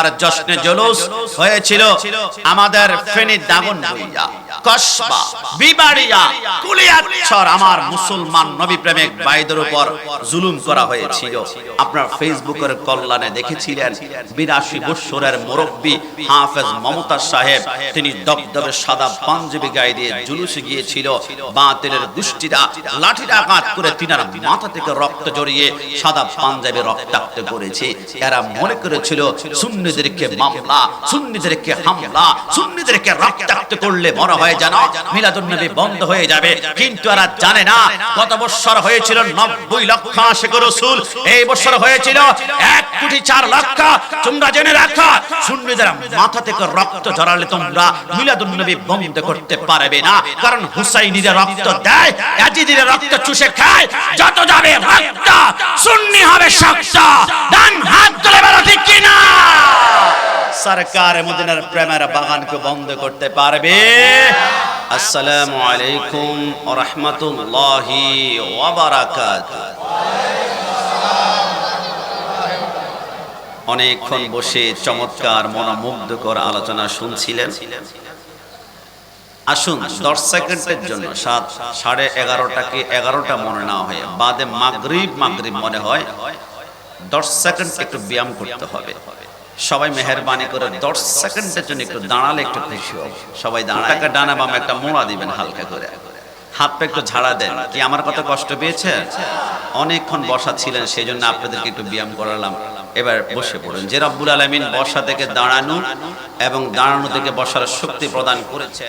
আর জশ্নে জলুস হয়েছিল আমাদের ফেনী দাগন বইয়া কসবা, বিবাড়িয়া, কুলিয়াচ্ছর আমার মুসলমান নবী প্রেমিক ভাইদের উপর জুলুম করা হয়েছিল। আপনার ফেসবুকের কল্যাণে দেখেছিলেন বিরাশি বৎসরের মুরব্বী হাফেজ মমতা সাহেব। তিনি দবদবে সাদা পাঞ্জাবি গায়ে দিয়ে জুলুসে গিয়েছিল। বাতিলের দুষ্টিরা লাঠির আঘাত করে তিনার মাথা থেকে রক্ত জড়িয়ে সাদা পাঞ্জাবি রক্তাক্ত করেছে। এরা মনে করেছিল সুন্নিদেরকে মামলা, সুন্নিদেরকে হামলা, সুন্নিদেরকে রক্তাক্ত করলে মনে হয় যেন মিলাদুন নবী বন্ধ হয়ে যাবে। কিন্তু এরা জানে না, গত বছর হয়েছিল নব্বই লক্ষ আশেক রসুল, এই বছর হয়েছিল এক কোটি চার লক্ষ। তোমরা জেনে রাখো, সুন্নিদের মাথা থেকে রক্ত ঝরালে তোমরা মিলাদুন নবী বন্ধ করতে পারবে না। কারণ হুসাইনিরা রক্ত দেয়, ইয়াজিদিরা রক্ত চুষে খায়। যত যাবে রক্ত, সুন্নি হবে শক্ত। ডান হাত তুলে বলো, ঠিক কিনা? সরকার মদিনার প্রেমের বাগানকে বন্ধ করতে পারবে। আসসালামু আলাইকুম ওয়া রাহমাতুল্লাহি ওয়া বারাকাতুহু। অনেকক্ষণ বসে চমৎকার মনোমুগ্ধকর আলোচনা শুনছিলেন। আসুন, দশ সেকেন্ডের জন্য সাত, সাড়ে এগারোটাকে এগারোটা মনে না হয়ে বাদে মাগরিব মাগরিব মনে হয় দশ সেকেন্ড একটু ব্যায়াম করতে হবে। সবাই মেহরবানি করে দশ সেকেন্ডের জন্য একটু দাঁড়ালে একটু খুশি হবে। সবাই দাঁড়ায়। ডানা বাম একটা মোড়া দিবেন হালকা করে। হাত পা একটু ঝাড়া দেন। কি আমার কত কষ্ট পেয়েছে? অনেকক্ষণ বসা ছিলেন সেই জন্য আপনাদেরকে একটু ব্যায়াম করালাম। এবার বসে পড়ুন। যে রব্বুল আলমিন বসা থেকে দাঁড়ানো এবং দাঁড়ানো থেকে বসার শক্তি প্রদান করেছে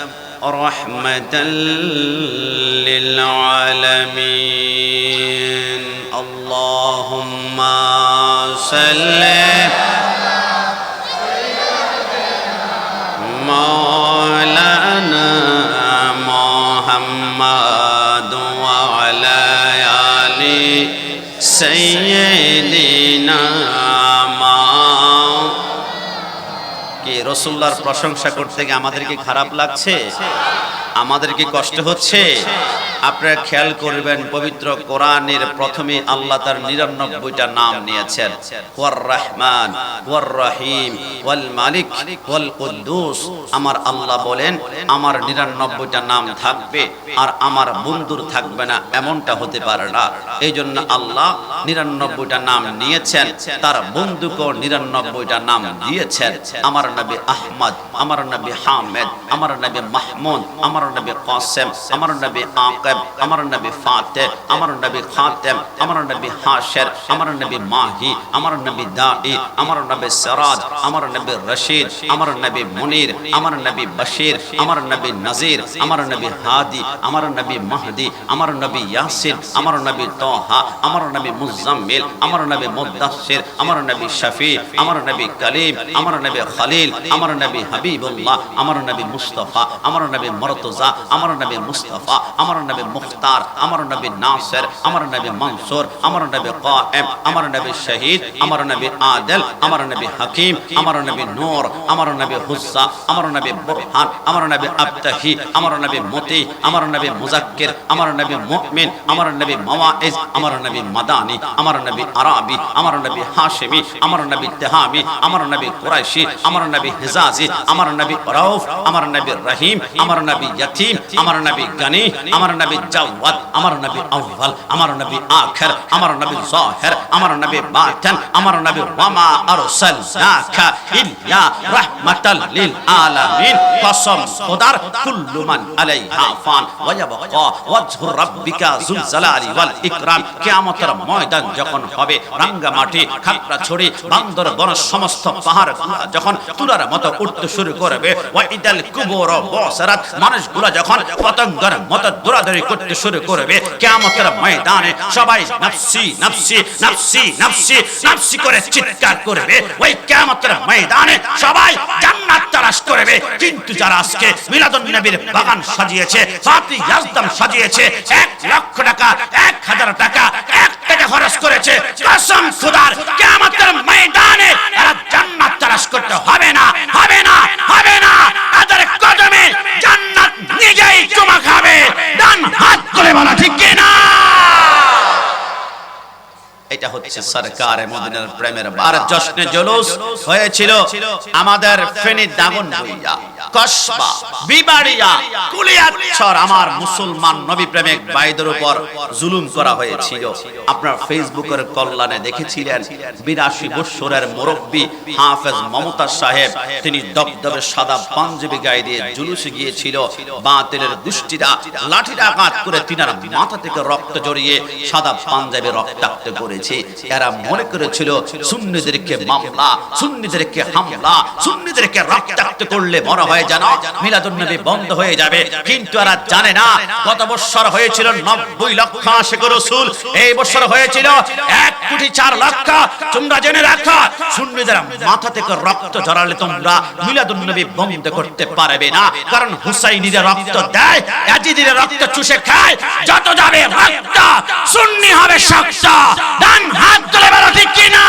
رحمة للعالمين. اللهم صل مولانا محمد وعلى آل سيدنا কি রসুল্লাহর প্রশংসা করতে গিয়ে আমাদেরকে খারাপ লাগছে? আমাদেরকে কষ্ট হচ্ছে? আপনারা খেয়াল করবেন, পবিত্র কোরআনের প্রথমে আল্লাহ তার নিরানব্বইটা নাম নিয়েছেন। ওয়ার রহমান ওয়ার রহিম ওয়াল মালিক ওয়াল কুদ্দুস। আমার আল্লাহ বলেন, আমার নিরানব্বইটা নাম থাকবে আর আমার বন্ধুর থাকবে না, এমনটা হতে পারে না। এই জন্য আল্লাহ নিরানব্বইটা নাম নিয়েছেন, তার বন্ধুকেও নিরানব্বইটা নাম দিয়েছেন। আমার নবী আহমদ, আমার নবী হামেদ, আমার নবী মাহমুদ, আমার নবী কাসেম, আমার নবী আকেব আমার নবী ফাতে আমার নবী খাতেম আমার নবী হাশের আমার নবী মাহি আমার নবী দাই আমার নবী সিরাজ আমার নবী রশিদ আমার নবী মুনির আমার নবী বশির আমার নবী নজির আমার নবী হাদি আমার নবী মাহদি আমার নবী ইয়াসিন আমার নবী তোহা আমার নবী মুজাম্মিল আমার নবী মুদাসসির আমার নবী শফি আমার নবী কলিম আমার নবী খলিল আমার নবী হাবিবুল্লাহ আমার নবী মুস্তাফা আমার নবী মরতুজা আমার নবী মুস্তাফা আমার নবী মুখতার আমার নবী নাসির আমার নবী মনসুর আমার নবী কায়েম আমার নবী শহীদ আমার নবী আদিল আমার নবী হাকিম আমার নবী নূর আমার নবী হুসা আমার নবী বুরহান আমার নবী আবতাহি আমার নবী মতি আমার নবী মুজাক্কির আমার নবী মুমিন আমার নবী মাওয়াইজ আমার নবী মাদানি আমার নবী আরাবি আমার নবী হাশিমি আমার নবী তেহামি আমার নবী কুরাইশি আমার নবী হিজাজি আমার নবী রাউফ আমার নবী রহিম আমার নবী ইয়াতিম আমার নবী গনি আমার নবী জাওয়াদ আমার নবী আউয়াল, আমার নবী আখির, আমার নবী জাহির, আমার নবী বাতিন, আমার নবী ওয়ামা আরসালনাকা ইল্লা রাহমাতাল লিল আলামিন। কসম খোদার, কুল্লু মান আলাইহা ফান ওয়া ইয়াবকা ওয়াজহু রাব্বিকা যুল জালালি ওয়াল ইকরাম। কিয়ামতের ময়দান যখন হবে রাঙ্গা মাটি খাপড়া ছড়ি বান্দর বন সমস্ত পাহাড় যখন তুলার মতো উঠতে শুরু করবে ওয়া কুবুর বসরাত, মানুষগুলো যখন পতঙ্গের মতো দৌড়াদৌড়ি করতে শুরু করবে। কিয়ামতের ময়দানে সবাই নফসি নফসি নফসি নফসি নফসি করে চিৎকার করবে। ওই কিয়ামতের ময়দানে সবাই জান্নাত তালাশ করবে। কিন্তু যারা আজকে মিলাদুন নবীর বাগান সাজিয়েছে ফাতি ইয়াজদাম সাজিয়েছে লক্ষ টাকা, এক হাজার টাকা, এক টাকা খরচ করেছে, কসম ময়দানে জান্নাত করতে হবে না হবে না হবে না। এদের কদমে জান্নাত নিজেই হচ্ছে সরকার মদিনার প্রেমের বার জশ্নে জুলুস হয়েছিল আমাদের ফেনী দাগন বইয়া কসবা, বিবাড়িয়া কুলিয়াছর আমার মুসলমান নবী প্রেমিক ভাইদের উপর জুলুম করা হয়েছিল। আপনার ফেসবুকের কল্যাণে দেখেছিলেন বিরাশি বৎসরের মুরব্বী হাফেজ মমতা সাহেব। তিনি সাদা পাঞ্জাবি গায়ে দিয়ে জুলুসে গিয়েছিল। আঘাত করে তিনার মাথা থেকে রক্ত জড়িয়ে সাদা পাঞ্জাবি রক্তাক্ত করেছে। এরা মনে করেছিল, সুন্নিদেরকে মামলা, সুন্নিদেরকে হামলা, সুন্নিদেরকে রক্তাক্ত করলে মনে হয় যেন মিলাদুন নবী বন্ধ হয়ে যাবে। কিন্তু এরা জানে না গত বছর হয়েছিল নব্বই লক্ষ আশেক রসুল। এই বছর হয়েছিল এক কোটি চার লক্ষ। তোমরা জেনে রাখো, সুন্নিদের মাথা থেকে রক্ত ঝরালে তোমরা মিলাদুন নবী বন্ধ করতে পারবে না। কারণ হুসাইনিরা রক্ত দেয়, ইয়াজিদিরা রক্ত চুষে খায়। যত যাবে রক্ত, সুন্নি হবে শক্ত। ডান হাত তুলে বলো, ঠিক কিনা?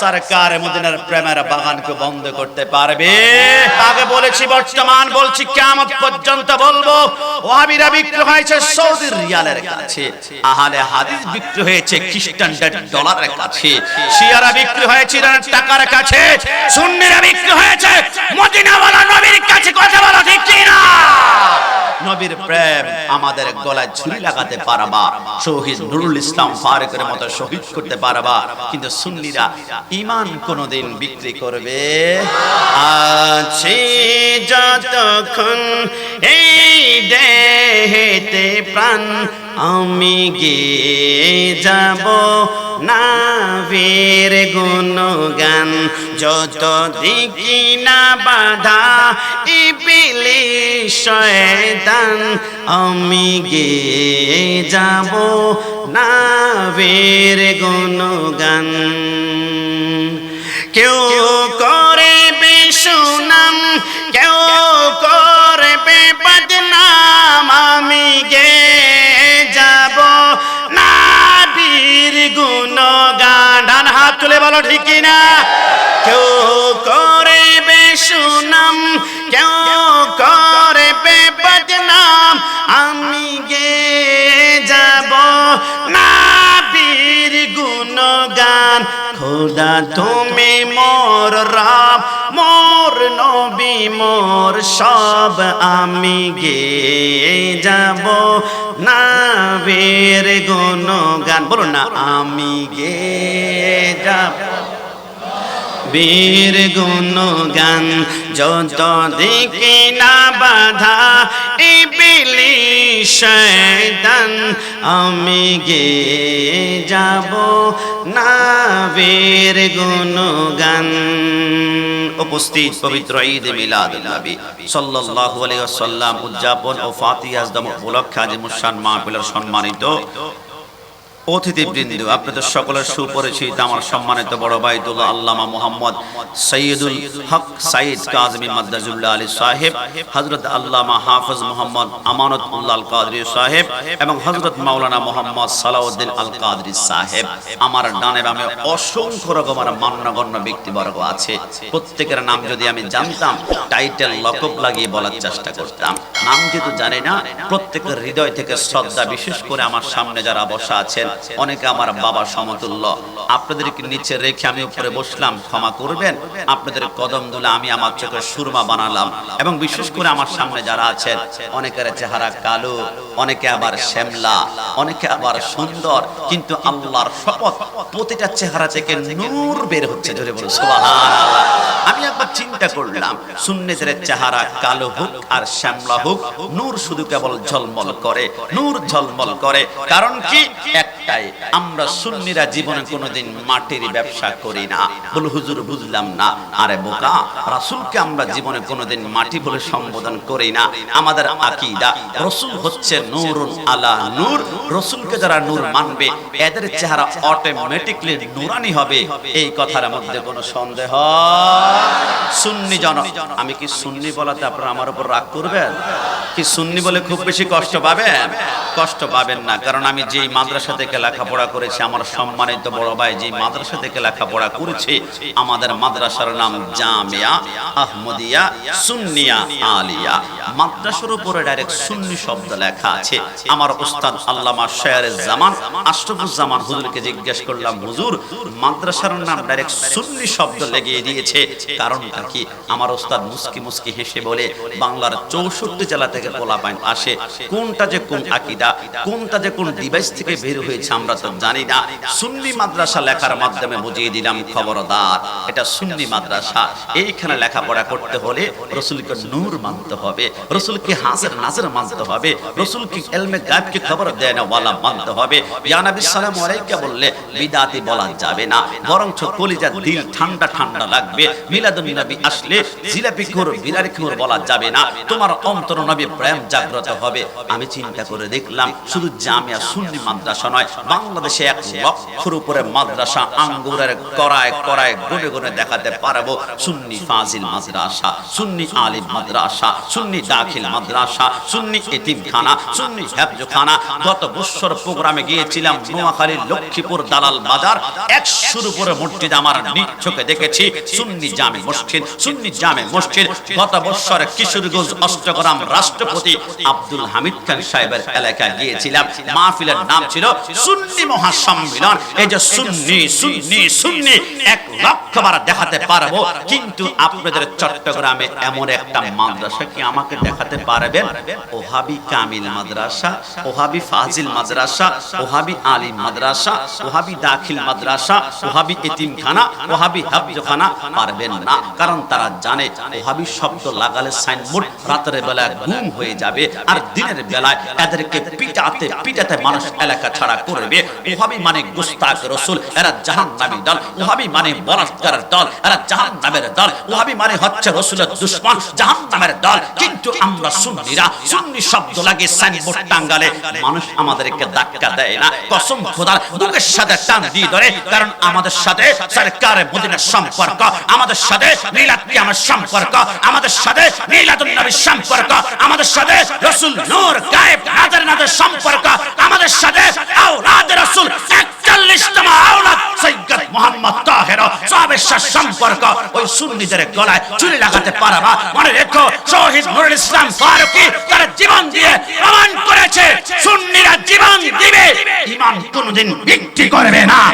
সরকার মদিনার প্রেমের বাগানকে বন্ধ করতে পারবে? আগে বলেছি, বর্তমান বলছি, কিয়ামত পর্যন্ত বলব। ওয়াহাবিরা বিক্রি হয়েছে সৌদি রিয়ালের কাছে। আহলে হাদিস বিক্রি হয়েছে খ্রিস্টানদের ডলারের কাছে। শিয়ারা বিক্রি হয়েছে ইরানের টাকার কাছে। সুন্নিরা বিক্রি হয়েছে মদিনাওয়ালা নবীর কাছে। কথা বলা ঠিক কিনা? নবীর প্রেম আমাদের গলায় ছুরি লাগাতে পারবা, শহীদ নুরুল ইসলাম ফারুকের মতো শহীদ করতে পারবা, কিন্তু সুন্নিরা ইমান কোনোদিন বিক্রি করবে? আছে যতক্ষণ এই দেহেতে প্রাণ, আমি গিয়ে যাব না বীর গুণগান। যত দিকি না বাধা ইপিলি শয়তান, আমি গিয়ে যাব না বীর গুণগান। কেউ করবে সুনাম, কেউ করবে বদনাম, আমি গে যাব না বীর গুণগান। ডান হাত তুলে বলো, ঠিক না কেউ করবে সুনাম, কেউ করবে বদনাম, আমি গে যাব না বীর গুণগান। খোদা, তুমি মোর রাম মোর নবী, মোর সব, আমি গে যাব না বীর গুণগান। বলুন না, আমি গে যাব। বীর গুণগান, যত দিকে না বাধা ইবিলি শয়তান, আমি গে যাব না বীর গুণগান। উপস্থিত পবিত্র ঈদ মিলাদ নবী সাল্লাল্লাহু আলাইহি ওয়াসাল্লাম উদযাপন ও ফাতিহা আজদম উপলক্ষে আজ সম্মানিত। অতিথিবৃন্দ, আপনাদের সকলের সুপরিচিত, আমার সম্মানিত বড় বাইদুল্লাহ আল্লামা মোহাম্মদ সৈয়দুল হক সাইদ কাজমি মাদ্দাজুল্লাহ আলী সাহেব হজরত আল্লামা মোহাম্মদ আমানত কাদরি সাহেব এবং হজরত মাওলানা মোহাম্মদ সালাউদ্দিন আল কাদরি সাহেব। আমার ডানে বামে অসংখ্য রকমের মান্যগণ্য ব্যক্তিবর্গ আছে। প্রত্যেকের নাম যদি আমি জানতাম, টাইটেল লকব লাগিয়ে বলার চেষ্টা করতাম। নাম যেহেতু জানি না, প্রত্যেকের হৃদয় থেকে শ্রদ্ধা বিশেষ করে আমার সামনে যারা বসা আছেন অনেকে আমার বাবা সমতুল্য। আপনাদেরকে নিচে রেখে আমি উপরে বসলাম, ক্ষমা করবেন। আপনাদের কদমগুলো আমি আমার চোখের সুরমা বানালাম। এবং বিশেষ করে আমার সামনে যারা আছেন, অনেকের চেহারা কালো, অনেকে আবার শ্যামলা, অনেকে আবার সুন্দর। কিন্তু আল্লাহর শপথ প্রতিটা চেহারা থেকে নূর বের হচ্ছে ধরে বলো সুবহানাল্লাহ। চিন্তা করলাম। সুন্নেতের চেহারা কালো হোক আর শ্যামলা হোক, নূর শুধু কেবল ঝলমল করে, নূর ঝলমল করে। কারণ কি? একটাই, আমরা সুন্নিরা জীবনে কোনোদিন মাটির ব্যবসা করি না। বল, হুজুর, বুঝলাম না। আরে বোকা, রাসূলকে আমরা জীবনে কোনোদিন মাটি বলে সম্বোধন করি না। আমাদের আকীদা, রসুল হচ্ছে নূরুন আলা নূর। রসুলকে যারা নূর মানবে, এদের চেহারা অটোমেটিকলি নুরানি হবে। এই কথার মধ্যে কোনো সন্দেহ? সুন্নি জন। আমি কি সুন্নি বলাতে আপনারা আমার উপর রাগ করবেন? কি সুন্নি বলে খুব বেশি কষ্ট পাবেন? কষ্ট পাবেন না, কারণ আমি যেই মাদ্রাসা থেকে লেখাপড়া করেছি, আমার সম্মানিত বড় ভাই যেই মাদ্রাসা থেকে লেখাপড়া করেছে, আমাদের মাদ্রাসার নাম জামিয়া আহমদিয়া সুন্নিয়া আলিয়া। মাদ্রাসার উপরে ডাইরেক্ট সুন্নি শব্দ লেখা আছে। আমার উস্তাদ আল্লামা শেয়ারে জামান, আশরাফুজ্জামান হুজুরকে জিজ্ঞেস করলাম, হুজুর, মাদ্রাসার নাম ডাইরেক্ট সুন্নি শব্দ লেগিয়ে দিয়েছে কারণটা কি আমার মুস্কি হেসে বলে, বাংলার চৌষট্টি জেলা থেকে আসে। কোনটা যে কোন আকিদা, কোনটা যে কোন ডিভাইস থেকে বের হয়েছে আমরা তো জানি না। সুন্নি মাদ্রাসা লেখার মাধ্যমে বুঝিয়ে দিলাম খবরদার। এটা সুন্নি মাদ্রাসা। এইখানে লেখাপড়া করতে হলে রসুলকে নূর মানতে হবে, রসুলকে হাজের নাজের মানতে হবে, রসুলকে এলমে খবর দেয় না ওয়ালা মানতে হবে। ইয়া নবী, সালাম বললে, বিদাতি বলা যাবে না কলিজার দিল ঠান্ডা ঠান্ডা লাগবে। মিলাদুন নবী আসলে জিলাপি খোর বিরারি খোর বলা যাবে না। তোমার অন্তর নবী প্রেম জাগ্রত হবে। আমি চিন্তা করে দেখলাম, শুধু জামিয়া সুন্নি মাদ্রাসা নয়, বাংলাদেশে এক লক্ষর উপরে মাদ্রাসা আঙ্গুরের করায় করায় গুনে গুনে দেখাতে পারব। সুন্নি ফাজিল মাদ্রাসা, সুন্নি আলিম মাদ্রাসা, সুন্নি দাখিল মাদ্রাসা, সুন্নি এতিমখানা, সুন্নি হেফজখানা গত বছর প্রোগ্রামে গিয়েছিলাম নোয়াখালীর লক্ষ্মীপুর দালাল বাজার। একশোর উপরে মসজিদ আমার চোখে দেখেছি। সুন্নি জামে মসজিদ সুন্নি জামে মসজিদ গত বছর কিশোরগঞ্জ অষ্টগ্রাম রাষ্ট্রপতি আব্দুল হামিদ খান সাহেবের এলাকায় গিয়েছিলাম। মাহফিলের নাম ছিল সুন্নি মহাসম্মিলন। এই যে সুন্নি সুন্নি সুন্নি, এক লক্ষ বার দেখাতে পারব, কিন্তু আপনাদের চট্টগ্রামে এমন একটা মাদ্রাসা কি আমাকে দেখাতে পারবেন? ওহাবি কামিল মাদ্রাসা, ওহাবি ফাজিল মাদ্রাসা, ওহাবি আলিম মাদ্রাসা, ওহাবি দাখিল মাদ্রাসা, ওহাবি এতিমখানা, ওহাবি হাফজখানা পারবেন না। কারণ তারা জানে ওহাবি শব্দ লাগালে সাইনবোর্ড রাতের বেলায় গুম হয়ে যাবে, আর দিনের বেলায় এদেরকে পিটাতে পিটাতে মানুষ এলাকা ছাড়া করবে। ওহাবি মানে গুস্তাক রসুল, এরা জাহান নামী দল। ওহাবি মানে বলাৎকারের দল, এরা জাহান নামের দল। ওহাবি মানে হচ্ছে রসুলের দুশ্মন জাহান নামের দল। কিন্তু আমরা সুন্নিরা, সুন্নি শব্দ লাগে সাইনবোর্ড টাঙ্গালে। মানুষ আমাদেরকে ধাক্কা দেয় না। কসম খোদার বুকের সাথে টান দিয়ে ধরে। কারণ আমাদের সাথে সরকারের মদিনার সম্পর্ক। আমাদের সাথে সম্পর্ক আমাদের সাথে মিলাদুন নবীর সম্পর্ক আমাদের সাথে রাসূল নূর গায়েব নাদের নাদের সম্পর্ক আমাদের সাথে আওলাদ রাসূল 41তম আওলাদ। সৈয়দ মোহাম্মদ তাহের সাহাবের সাথে সম্পর্ক। ওই সুন্নিদের গলায় চুরি লাগাতে পারবা। মনে রেখো শহীদ নুরুল ইসলাম ফারুকী তার জীবন দিয়ে প্রমাণ করেছে। সুন্নিরা জীবন দিবে। ইমান কোনোদিন বিক্রি করবে না।